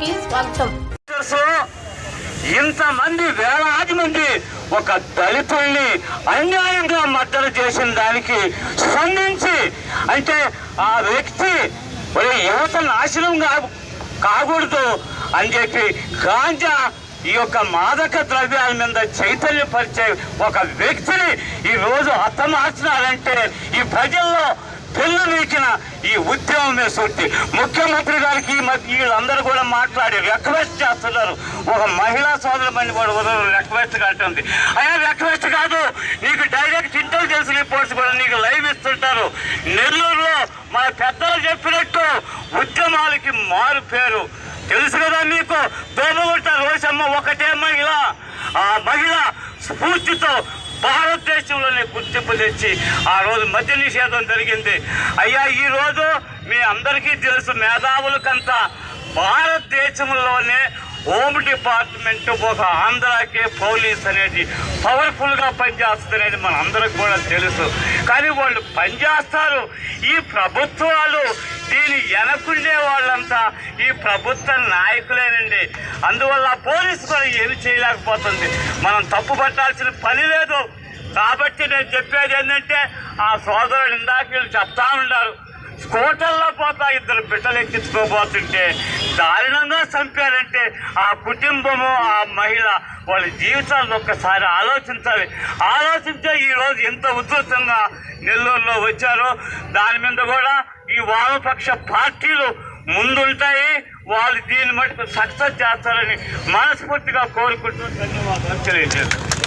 కి స్వాగతం. ఇంతమంది వేలాది మంది ఒక దళితుల్ని అన్యాయంగా మద్దతు చేసిన దానికి స్పందించి అంటే ఆ వ్యక్తి ఒరే యువత నాశనం కా- కాకూడదు అని చెప్పి గాంజా ఈ యొక్క మాదక ద్రవ్యాల మీద చైతన్యపరిచే ఒక వ్యక్తిని ఈ రోజు హతమార్చినారంటే ఈ ప్రజల్లో ఇచ్చిన ఈ ఉద్యమమే సూర్తి ముఖ్యమంత్రి గారికి మధ్య వీళ్ళందరూ కూడా మాట్లాడి రిక్వెస్ట్ చేస్తున్నారు. ఒక మహిళా సోదరమని కూడా రిక్వెస్ట్ కట్టింది. అయ్యా రిక్వెస్ట్ కాదు. నీకు డైరెక్ట్ ఇంటెలిజెన్స్ రిపోర్ట్స్ కూడా నీకు లైవ్ ఇస్తుంటారు. నెల్లూరులో మా పెద్దలు చెప్పినట్టు ఉద్యమాలకి మారు పేరు. తెలుసు కదా మీకు? దోమగుట్ట రోజమ్మ ఒకటే మహిళ. ఆ మహిళ స్ఫూర్తితో భారతదేశంలోనే గుర్తింపు తెచ్చి ఆ రోజు మద్య నిషేధం జరిగింది. అయ్యా ఈ రోజు మీ అందరికీ తెలుసు మేధావులకంతా భారతదేశంలోనే హోమ్ డిపార్ట్మెంట్ ఒక ఆంధ్రాకే పోలీస్ అనేది పవర్ఫుల్గా పనిచేస్తుంది అనేది మన అందరికి కూడా తెలుసు. కానీ వాళ్ళు పనిచేస్తారు. ఈ ప్రభుత్వాలు దీని వెనకుండే వాళ్ళంతా ఈ ప్రభుత్వ నాయకులేనండి. అందువల్ల పోలీసు కూడా ఏమి చేయలేకపోతుంది. మనం తప్పు పట్టాల్సిన పని లేదు. కాబట్టి నేను చెప్పేది ఏంటంటే ఆ సోదరుడు ఇందాక వీళ్ళు చెప్తా ఉన్నారు. స్కూటర్లో పోతా ఇద్దరు బిడ్డలు ఎక్కించుకోబోతుంటే దారుణంగా చంపారంటే ఆ కుటుంబము ఆ మహిళ వాళ్ళ జీవితాలను ఒక్కసారి ఆలోచించాలి. ఆలోచించే ఈరోజు ఎంత ఉధృతంగా నెల్లూరులో వచ్చారో దాని మీద కూడా ఈ వామపక్ష పార్టీలు ముందుంటాయి. వాళ్ళు దీన్ని మటుకు సక్సెస్ చేస్తారని మనస్ఫూర్తిగా కోరుకుంటూ ధన్యవాదాలు తెలియజేస్తాను